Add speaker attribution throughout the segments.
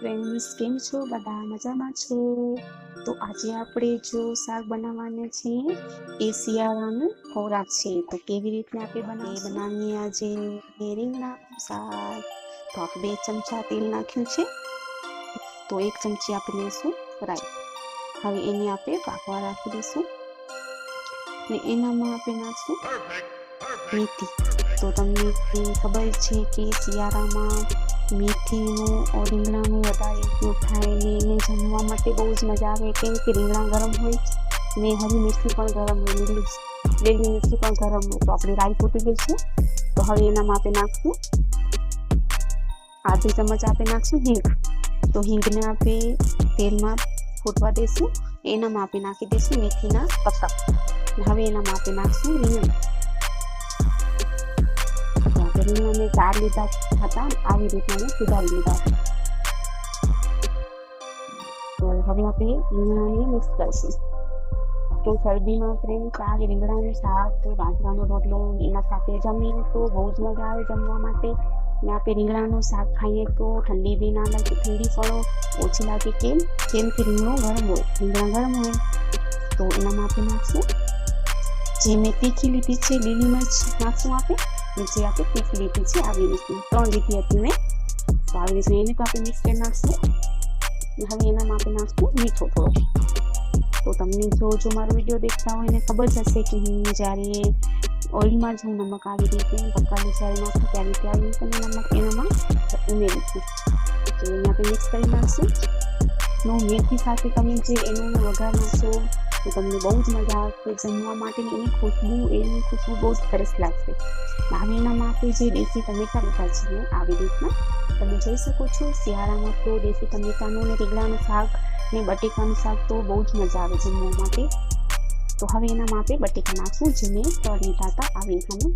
Speaker 1: Friends કેમ છો? બધા મજામાં છો? તો આજે આપણે જો શાક બનાવવાને છે એ શિયાળાનું ખોરાક છે. તો કેવી રીતના આપણે બનાવી બનાવીએ આજે રીંગણાનું શાક. તો આપણે બે ચમચા તેલ નાખ્યું છે. તો એક ચમચી આપણે લઈશું રાઈ હવે એને આપણે પાકવા રાખી દઈશું. ને એનામાં આપણે નાખશું મેથી. તો તમને ખબર છે કે શિયાળામાં મેથીનું રીંગણાનું વધારે ઉપયોગ થાય ને એને જમવા માટે બહુ જ મજા આવે. કેમ કે રીંગણા ગરમ હોય ને હરી મિર્ચી પણ ગરમ હોય. લીલી લીલી મિર્ચી પણ ગરમ હોય. તો આપણે રાઈ ફૂટી ગઈ છે તો હવે એના માપે નાખશું. આધી ચમચ આપણે નાખશું હિંગ. તો હિંગને આપણે તેલમાં ફૂટવા દઈશું એના માપે નાખી દઈશું મેથીના પત્તા. હવે એના માપે નાખશું રીંગણ. રીંગણા મેં ચાર લીધા હતા આવી રીતના મેં સુધારી લીધા હવે આપણે રીંગણાને મિક્સ કરીશું તો શરદીમાં પ્રેમ શાક રીંગણાનું શાક બાજરાનો રોટલો એના સાથે જમીએ તો બહુ જ મજા આવે જમવા માટે ને આપણે રીંગણાનું શાક ખાઈએ તો ઠંડી બી ના લાગે ઠંડી પડો ઓછી લાગે કેમ કેમ કે રીંગણું ગરમ હોય રીંગણા ગરમ હોય તો એનામાં આપણે નાખશું જે મેં તીખી લીધી છે લીલી મરચ નાખશું આપણે. જે આપણે તીખી લીધી છે, આવી રીતની ત્રણ લીધી હતી મેં. આવી રીતની એને તો આપણે મિક્સ કરી નાખશું. હવે એનામાં આપણે નાખશું મીઠો થોડો. તો તમને જો જો મારો વીડિયો દેખતા હોય એને ખબર જ હશે કે હું જ્યારે ઓઇલમાં જ હું નમક આવી રીતે પકાવી જ્યારે નાખું ત્યારે ત્યારે રીતે નમક એનામાં ઉમેરી છું તો એને આપણે મિક્સ કરી નાખશું. નો મેથી સાથે તમે જે એનો વઘાર નાખશો તો તમને બહુ જ મજા આવશે. જમવા માટે એની ખુશ્બુ એની ખુશ્બુ બહુ જ સરસ લાગશે. એનામાં આપણે જે દેશી ટમેટા લીધા છે આવી રીતના. તમે જોઈ શકો છો, શિયાળામાં તો દેશી ટમેટાનું ને રીંગણાનું શાક ને બટેકાનું શાક તો બહુ જ મજા આવે જમવા માટે. તો હવે એનામાં આપણે બટેકા નાખશું જે મેં લીધા હતા આવી રીતના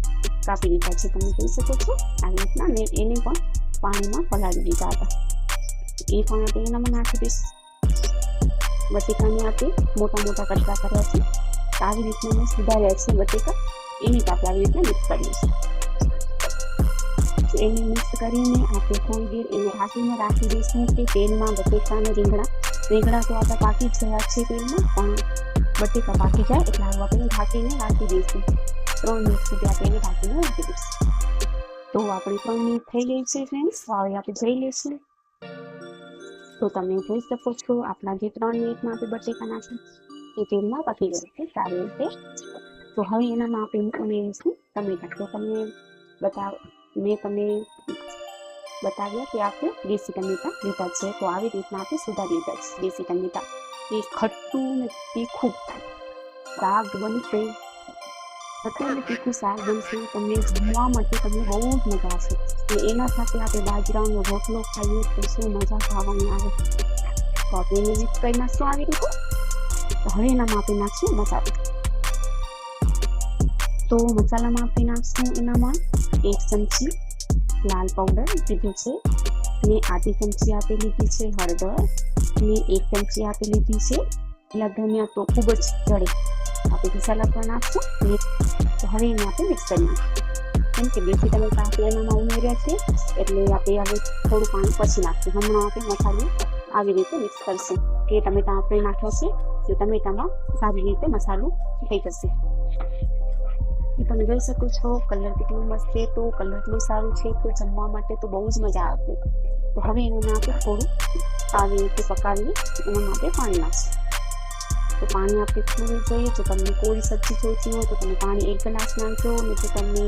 Speaker 1: કાપી લીધા છે. તમે જોઈ શકો છો, આવી રીતના ને એને પણ પાણીમાં પલાળી દીધા હતા. એ પણ આપણે એનામાં નાખી દઈશું. બટેકાને આપણે મોટા મોટા કટકા કર્યા છે. આવી રીતના મેં સુધાર્યા છે બટેકા એની આપણે આવી રીતના મિક્સ કરીશું એને મિક્સ કરીને આપણે થોડી દેર એને ઢાંકીને રાખી દઈશું કે તેલમાં બટેકા અને રીંગણા. રીંગણા તો આપણા પાકી જ ગયા છે તેલમાં, પણ બટેકા પાકી જાય એટલે આવું આપણે ઢાંકીને રાખી દઈશું. ત્રણ મિનિટ સુધી આપણે એને ઢાંકીને રાખી દઈશું. તો આપણી ત્રણ મિનિટ થઈ ગઈ છે ફ્રેન્ડ્સ હવે આપણે જોઈ લઈશું. તો તમે જોઈ શકો છો, આપણા જે ત્રણ મિનિટમાં આપણે બટેકાના છે, એ તેલમાં પકી ગયું છે સારી રીતે. તો હવે એનામાં આપણે ઉમેરીશું ટમેટા. તો તમે બતાવ મેં તમને બતાવ્યા કે આપણે દેશી ટમેટા લીધા છે. તો આવી રીતના આપણે સુધારી લીધા છે, દેશી ટમેટા. એ ખટ્ટું ને તીખું શાક બનશે. ખટ્ટું ને તીખું શાક બનશે તમને જમવા માટે તમને બહુ જ મજા આવશે અને એના સાથે આપણે બાજરાનો રોટલો ખાઈએ તો શું મજા ખાવાની આવે? તો આપણે એને મિક્સ કરી નાખશું આવી રીતે. તો હવે એનામાં આપણે નાખશું, મસાલો. તો મસાલામાં આપણે નાખશું એનામાં એક ચમચી લાલ પાવડર લીધું છે. ને આધી ચમચી આપી લીધી છે હળદર. ને એક ચમચી આપી લીધી છે એટલે ધનિયા તો ખૂબ જ જડે આપણે મસાલા પણ નાખશું તો હવે એને આપણે મિક્સ કરી નાખીશું. કેમ કે દેશી તમે એનામાં ઉમેર્યા છે, એટલે આપણે હવે થોડું પાણી પછી નાખશું. હમણાં આપણે મસાલો આવી રીતે મિક્સ કરશું. કે ટમેટા આપણે નાખ્યા છે, તો ટમેટામાં સારી રીતે મસાલો થઈ જશે. તમે જોઈ શકો છો, કલર કેટલો મસ્ત છે, તો કલર એટલું સારું છે તો જમવા માટે તો બહુ જ મજા આવશે. તો હવે એનું આપણે થોડું આવી રીતે પકાવીને એના માટે પાણી નાખશું. તો પાણી આપણે થોડું જોઈએ જો તમને કોઈ સબ્જી જોઈતી હોય તો તમે પાણી એક ગ્લાસ નાખજો અને જો તમને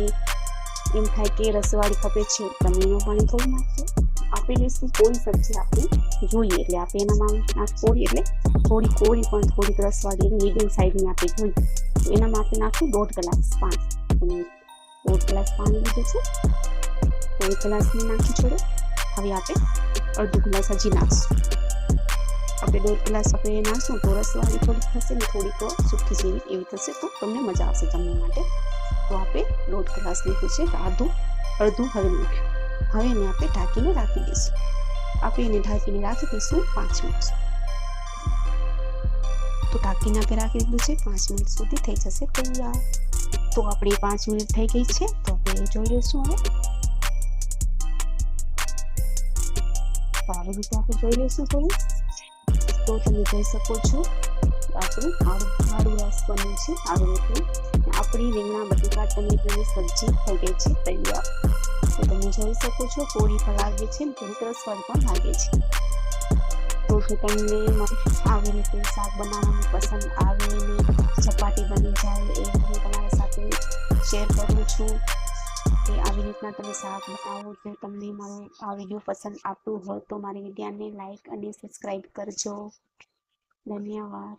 Speaker 1: એમ થાય કે રસવાળી ખપે છે તમે એનું પાણી થોડું નાખજો આપણે લઈશું કોઈ સબ્જી આપણે જોઈએ એટલે આપણે એનામાં નાખી એટલે થોડી કોરી પણ થોડીક રસવાળી મીડિયમ સાઈઝની આપણે જોઈએ તો એનામાં આપણે નાખશું દોઢ ગ્લાસ પાણી દોઢ ગ્લાસ પાણી લીધું છે તો એક ગ્લાસને નાખી છોડો હવે આપણે અડધો ગ્લાસ હજી નાખશું આપણે દોઢ ગ્લાસ આપણે નાખશું તો રસવાળી થોડીક થશે ને થોડીક સુખી જેવી એવી થશે તો તમને મજા આવશે જમવા માટે તો આપણે દોઢ ગ્લાસ લીધું છે આધું અડધું હવે નાખ્યું હવે એને આપણે ઢાંકીને રાખી દઈશું આપણે એને ઢાંકીને રાખી દઈશું પાંચ મિનિટ તો ઢાંકીને આપણે રાખી દીધું છે પાંચ મિનિટ સુધી થઈ જશે તૈયાર તો આપણી પાંચ મિનિટ થઈ ગઈ છે તો આપણે જોઈ લઈશું હવે સારી રીતે આપણે જોઈ લઈશું થોડું તો તમે જોઈ શકો છો. આપણું આડું આડું રસ બન્યું છે આવી રીતે આપણી રીંગણા બટેકા ટમેટાની સબ્જી ગઈ છે, તૈયાર. તો તમે જોઈ શકો છો કોરી પણ લાગે છે થોડીક રસવાળી પણ લાગે છે. તો જો તમને આવી રીતે શાક બનાવવાનું પસંદ આવે ને, ચપાટી બની જાય, એ હું તમારા સાથે શેર કરું છું. રીતના તમે શાક બનાવો જો તમને મારો આ વીડિયો પસંદ આવતો હોય તો મારી વિડીયોને લાઈક અને સબસ્ક્રાઈબ કરજો. ધન્યવાદ.